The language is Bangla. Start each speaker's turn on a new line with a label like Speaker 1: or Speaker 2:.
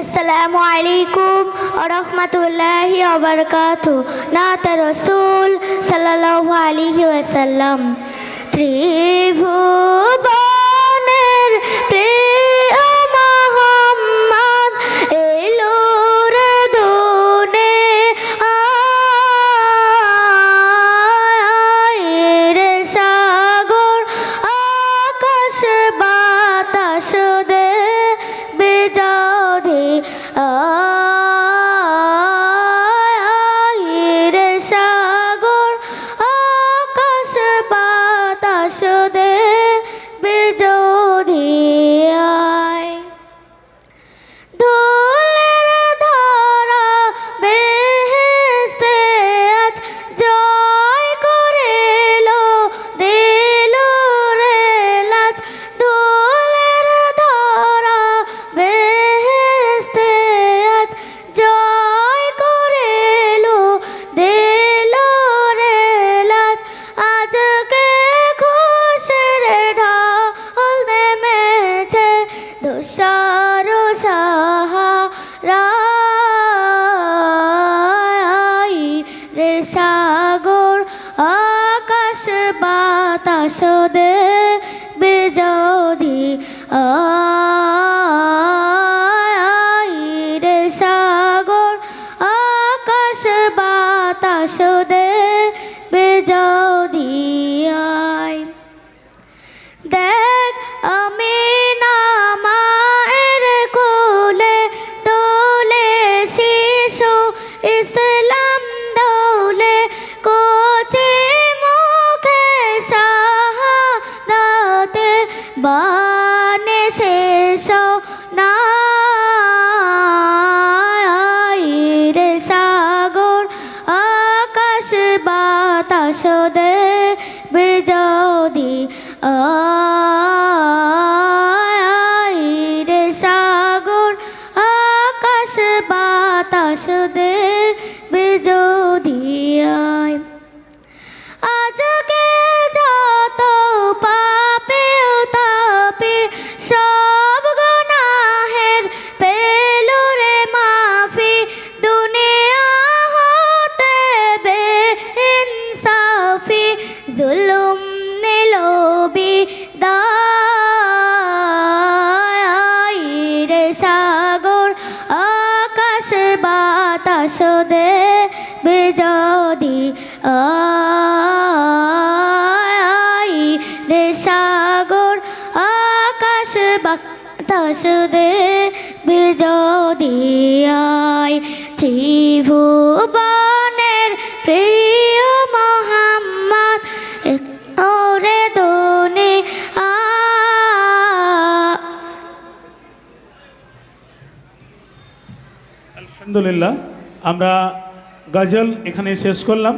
Speaker 1: আসসালামু আলাইকুম রহমতুল্লাহি ওবরকাতু নাত রসুল সাল্লাল্লাহু আলাইহি ওয়াসাল্লাম। ত্রিভুবনের দুষার সাহারাই রে সাগর আকাশ বাতাস দে বেজদি আই বানে শেষ রে সাগর আকাশ বাতাস দে বেজদি। রে সাগর আকাশ বাতাস দে জুলুম বিদায় রে সাগর, আকাশ বাতাস দে বেজদি। আই রে সাগর, আকাশ বাতাস দে বেজদি। আয় ত্রিভুবনের প্রিয়
Speaker 2: আলহামদুলিল্লাহ আমরা গজল এখানে শেষ করলাম।